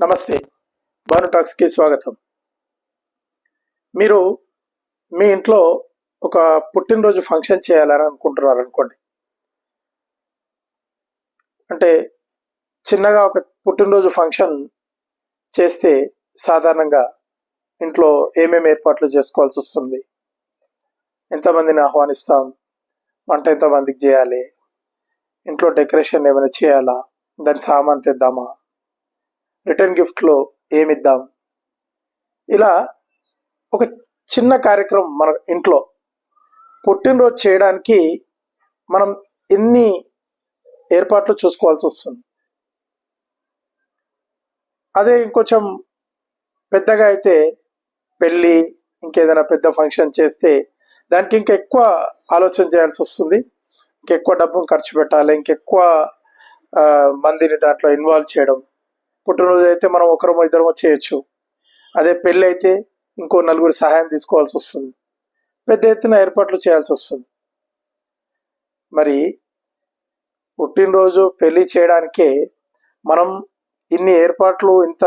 నమస్తే. భాను టాక్స్కి స్వాగతం. మీరు మీ ఇంట్లో ఒక పుట్టినరోజు ఫంక్షన్ చేయాలని అనుకుంటున్నారు అనుకోండి అంటే చిన్నగా ఒక పుట్టినరోజు ఫంక్షన్ చేస్తే సాధారణంగా ఇంట్లో ఏమేమి ఏర్పాట్లు చేసుకోవాల్సి వస్తుంది? ఎంతమందిని ఆహ్వానిస్తాం? వంట ఎంతమందికి చేయాలి? ఇంట్లో డెకరేషన్ ఏమైనా చేయాలా? దాని సామాన్ తెద్దామా? రిటర్న్ గిఫ్ట్లో ఏమిద్దాం? ఇలా ఒక చిన్న కార్యక్రమం మన ఇంట్లో పుట్టినరోజు చేయడానికి మనం ఎన్ని ఏర్పాట్లు చూసుకోవాల్సి వస్తుంది? అదే ఇంకొంచెం పెద్దగా అయితే పెళ్ళి ఇంకేదైనా పెద్ద ఫంక్షన్ చేస్తే దానికి ఇంకా ఎక్కువ ఆలోచన చేయాల్సి వస్తుంది. ఇంకెక్కువ డబ్బును ఖర్చు పెట్టాలి ఇంకెక్కువ మందిని దాంట్లో ఇన్వాల్వ్ చేయడం. పుట్టినరోజు అయితే మనం ఒకరమో ఇద్దరమో చేయొచ్చు. అదే పెళ్ళి అయితే ఇంకో నలుగురి సహాయం తీసుకోవాల్సి వస్తుంది. పెద్ద ఎత్తున ఏర్పాట్లు చేయాల్సి వస్తుంది. మరి పుట్టినరోజు పెళ్ళి చేయడానికే మనం ఇన్ని ఏర్పాట్లు ఇంత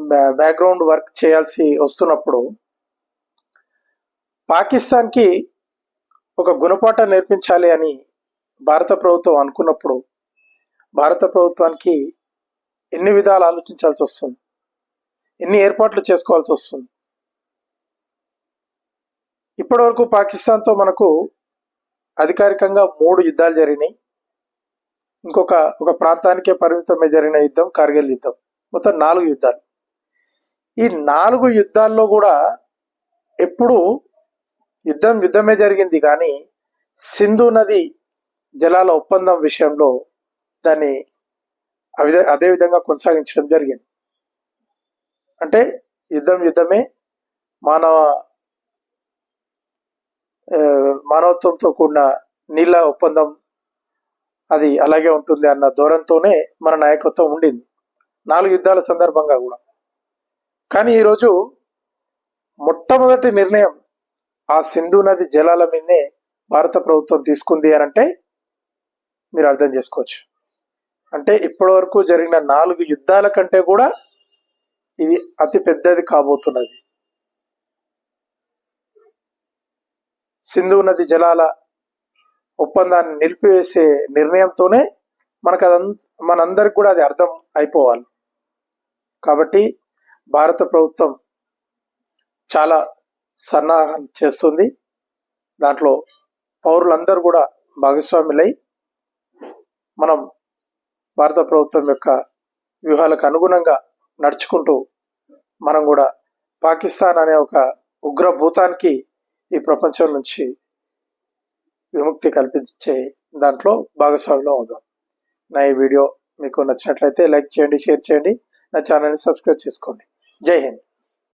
బ్యా- బ్యాక్గ్రౌండ్ వర్క్ చేయాల్సి వస్తున్నప్పుడు పాకిస్తాన్కి ఒక గుణపాఠం నేర్పించాలి అని భారత ప్రభుత్వం అనుకున్నప్పుడు భారత ప్రభుత్వానికి ఎన్ని విధాలు ఆలోచించాల్సి వస్తుంది? ఎన్ని ఏర్పాట్లు చేసుకోవాల్సి వస్తుంది? ఇప్పటి వరకు పాకిస్తాన్తో మనకు అధికారికంగా మూడు యుద్ధాలు జరిగినాయి. ఇంకొక ఒక ప్రాంతానికే పరిమితమే జరిగిన యుద్ధం కార్గిల్ యుద్ధం. మొత్తం నాలుగు యుద్ధాలు. ఈ నాలుగు యుద్ధాల్లో కూడా ఎప్పుడు యుద్ధం యుద్ధమే జరిగింది. కానీ సింధు నది జలాల ఒప్పందం విషయంలో దాన్ని అదే విధంగా కొనసాగించడం జరిగింది. అంటే యుద్ధం యుద్ధమే మానవ మానవత్వంతో కూడిన నీళ్ళ ఒప్పందం అది అలాగే ఉంటుంది అన్న ధోరణితోనే మన నాయకత్వం ఉండింది. నాలుగు యుద్ధాల సందర్భంగా కూడా. కానీ ఈరోజు మొట్టమొదటి నిర్ణయం ఆ సింధు నది జలాల మీదే భారత ప్రభుత్వం తీసుకుంది అని అంటే మీరు అర్థం చేసుకోవచ్చు. అంటే ఇప్పటి వరకు జరిగిన నాలుగు యుద్ధాల కంటే కూడా ఇది అతి పెద్దది కాబోతున్నది. సింధు నది జలాల ఒప్పందాన్ని నిలిపివేసే నిర్ణయంతోనే మనకు అదం మనందరికి కూడా అది అర్థం అయిపోవాలి. కాబట్టి భారత ప్రభుత్వం చాలా సన్నాహం చేస్తుంది. దాంట్లో పౌరులందరూ కూడా భాగస్వాములై మనం భారత ప్రభుత్వం యొక్క వ్యూహాలకు అనుగుణంగా నడుచుకుంటూ మనం కూడా పాకిస్తాన్ అనే ఒక ఉగ్ర భూతానికి ఈ ప్రపంచం నుంచి విముక్తి కల్పించే దాంట్లో భాగస్వామిలో అవుదాం. నా ఈ వీడియో మీకు నచ్చినట్లయితే లైక్ చేయండి షేర్ చేయండి. నా ఛానల్ని సబ్స్క్రైబ్ చేసుకోండి. జై హింద్.